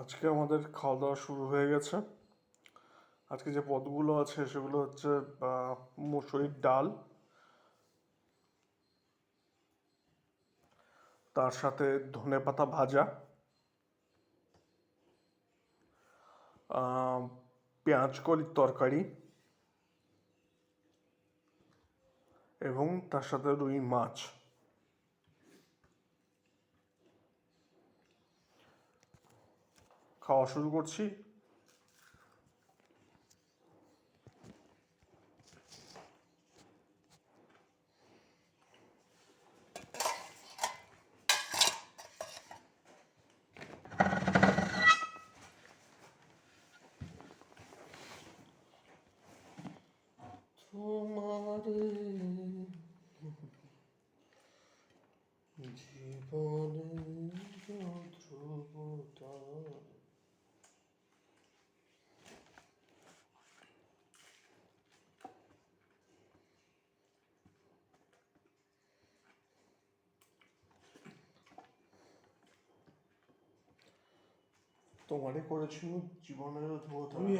আজকে আমাদের খাওয়া দাওয়া শুরু হয়ে গেছে। আজকে যে পদগুলো আছে সেগুলো হচ্ছে মুসুরির ডাল। তার সাথে ধনেপাতা ভাজা। পেঁয়াজ কলির তরকারি। এবং তার সাথে রুই মাছ। খাওয়া শুরু করছি। তোমারে করেছিল জীবনের Oui.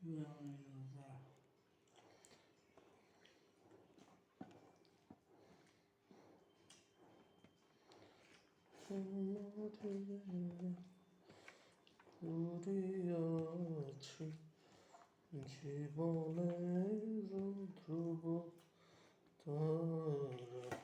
Oui, আছে জীবনের ধ্রুব তারা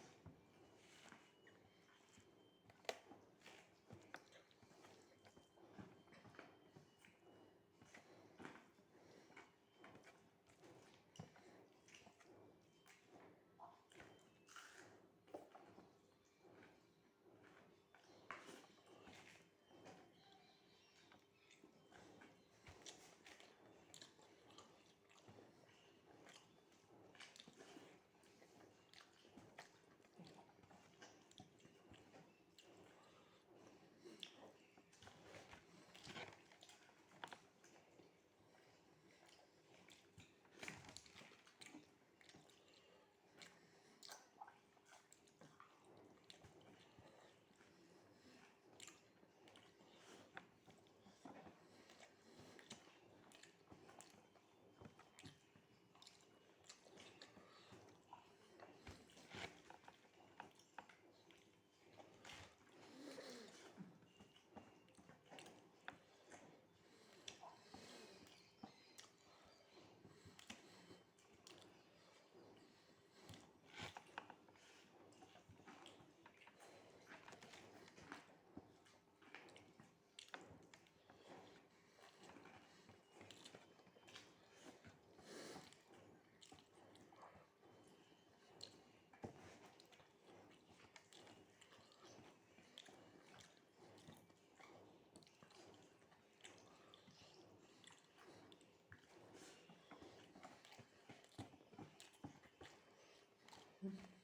Mm-hmm.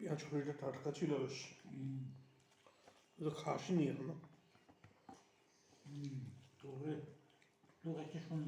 পেঁয়াজ কলিটা টাটকা ছিল বেশ তো খাসনি এখনও তবে তোর কাছে শোন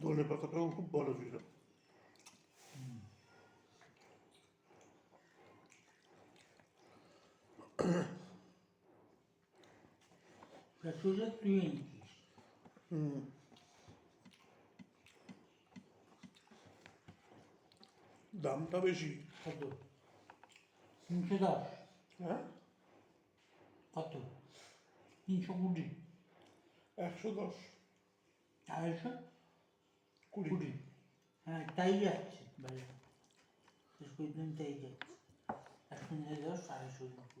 ধনে পাতাটাও খুব ভালো ছিল। হুম। দামটা বেশি। কত? তিনশো দশ। হ্যাঁ? কত? তিনশো কুড়ি। একশো দশ। আড়াইশো? কুড়ি কুড়ি। হ্যাঁ তাই যাচ্ছে বাজার শেষ পর্যন্ত তাই যাচ্ছে। এখন দশ আড়াইশো কুড়ি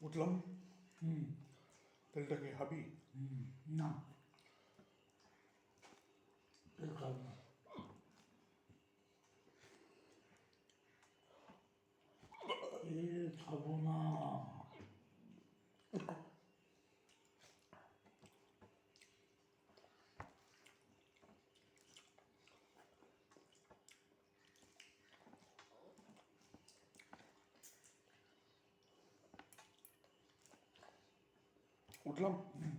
উঠলাম। হুম। তেলটা কি হাবি। হুম না। এই খাব না। খাব না। উঠলাম হুম